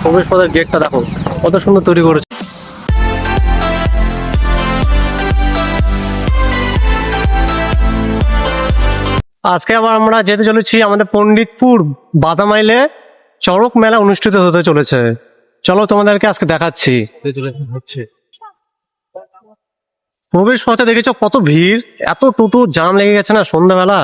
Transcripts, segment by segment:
প্রবেশ পথের গেটটা দেখো, কত সুন্দর তৈরি করেছে। আজকে আবার আমরা যেতে চলেছি আমাদের পণ্ডিতপুর বাদামাইলে চড়ক মেলা অনুষ্ঠিত হতে চলেছে। চলো তোমাদেরকে আজকে দেখাচ্ছি। প্রবেশ পথে দেখেছ কত ভিড়? এত টোটো জাম লেগে গেছে না সন্ধ্যাবেলা?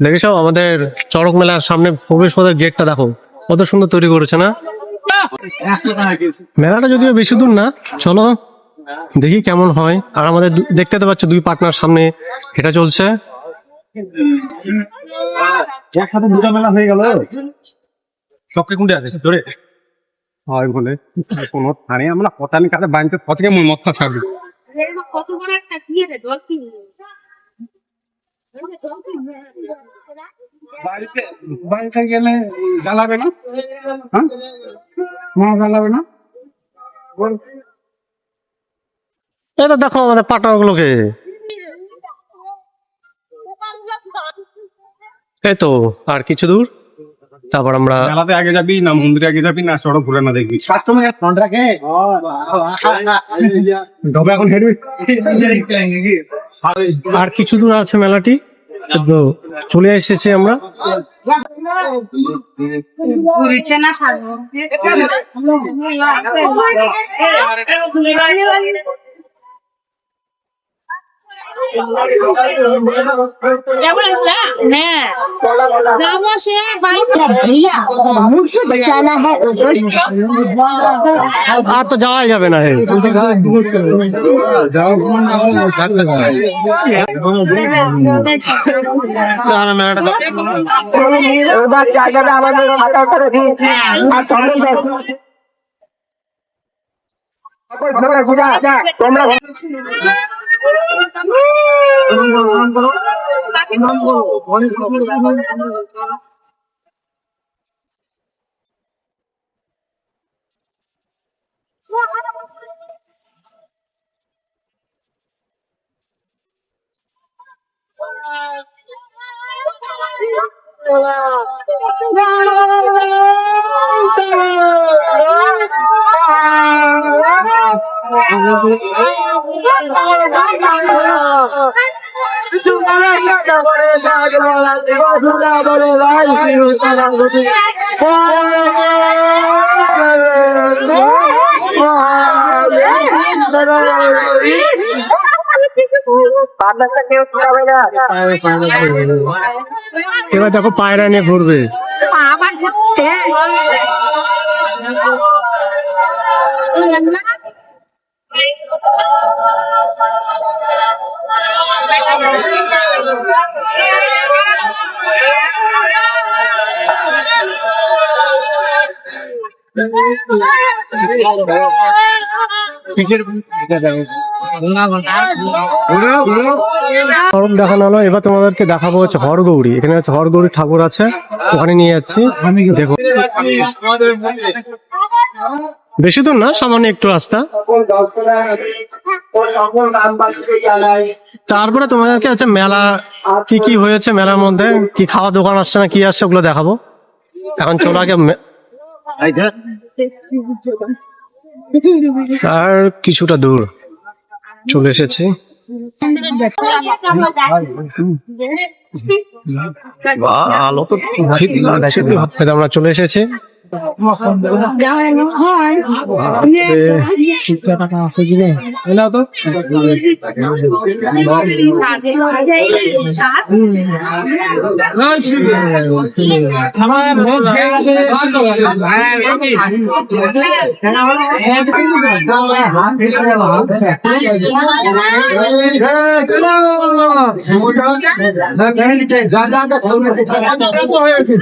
দেখেছ? আমাদের চড়ক মেলার সামনে প্রবেশ পথের গেটটা দেখো। কত সুন্দর তৈরি করেছে না? মেলাটা যদিও বেশি দূর না চলো দেখি কেমন হয়। আর আমাদের দেখতে তো পাচ্ছ দুই পার্টনার সামনে এটা চলছে। একসাথে দুটা মেলা হয়ে গেল। সবকে কোনটা আছে ধরে হয় বলে। কোনো থানে আমরা কথা আমি কাছে বাড়িতে পচকে মই মত ছাড়বি। কত বড় একটা দিয়ে কিনে বাড়িতে বাড়িতে গেলে গালাবে না? হ্যাঁ? মা গালাবে না? এটা দেখো আমাদের পার্টনার গুলোকে এই তো আর কিছু দূর? তারপর আমরা মেলাতে আগে যাবি না মন্দিরে আগে যাবি না সড়ক ঘুরে না দেখবি? এখন আর কিছু দূর আছে মেলাটি? তো চলে এসেছি আমরা। না মুখে বাঁচানা হ্যাঁ আর তো যাওয়াই যাবে না জায়গাটা আমাদের মাথা করে দিন আর তোমরা তোমরা বুঝা তোমরা কেউ ছুটাবে না এবার দেখো পায়রা নিয়ে ঘুরবে। আবার সরব দেখানো হলো, এবার তোমাদেরকে দেখাবো হচ্ছে হরগৌরী এখানে হচ্ছে হরগৌরী ঠাকুর আছে, ওখানে নিয়ে যাচ্ছি। দেখো। বেশি দূর না, সামান্য একটু রাস্তা। তারপরে তোমাদেরকে হচ্ছে মেলা, কি কি হয়েছে মেলার মধ্যে, কি খাওয়া দোকান আসছে না, কি আসছে ওগুলো দেখাবো। এখন চলো আগে আর কিছুটা দূর। চলে এসেছে। আলো তো আমরা চলে এসেছি। মাঠে আসে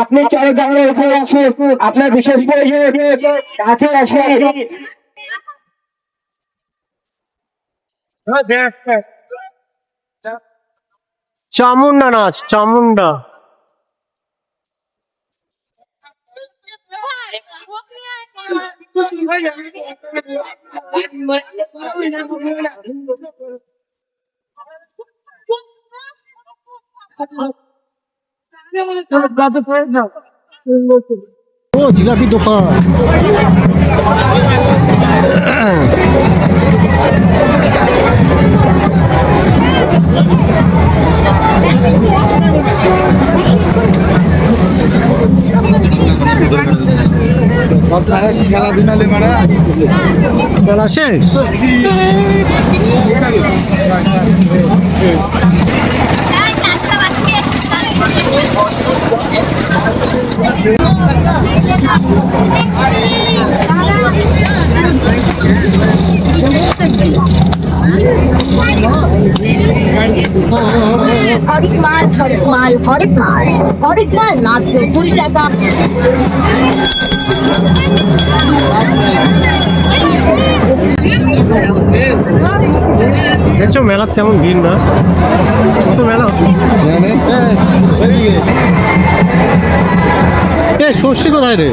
আপনি চলে যাওয়ার উপরে আসে আপনার বিশেষ প্রয়োজন কাছে আসে চামুন্ডা নাচ চামুন্ডা ও জিলাপি দোকান। খেলা দিনালে মারা খেলা শেষ? হরেক মাল হরেক মাল হরেক মাল হরেক মাল মাত্র কুড়ি টাকা দেখছ মেলা কেমন ভিড় না? ছোট মেলা? এ ষষ্ঠী কোথায় রে?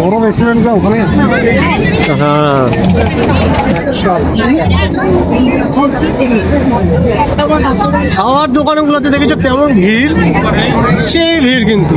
বড় রেস্টুরেন্টটা ওখানে? হ্যাঁ খাওয়ার দোকানগুলোতে দেখেছ কেমন ভিড়? সেই ভিড় কিন্তু।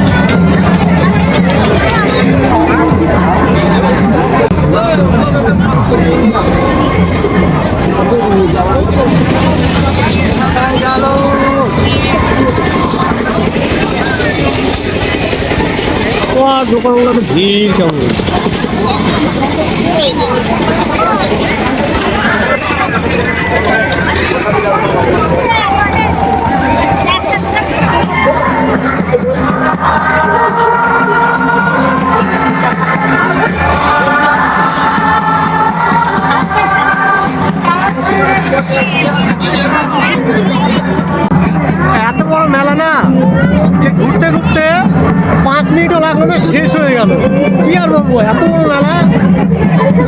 খাওয়ার দোকানগুলোতে ভিড় কেমন? এত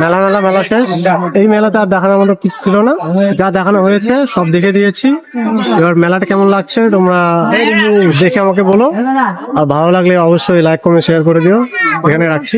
মেলা মেলা মেলা শেষ। এই মেলাতে আর দেখানোর মতো কিছু ছিল না। যা দেখানো হয়েছে, সব দেখে দিয়েছি। এবার মেলাটা কেমন লাগছে, তোমরা দেখে আমাকে বলো। আর ভালো লাগলে অবশ্যই লাইক কমেন্ট শেয়ার করে দিও। এখানে রাখছি।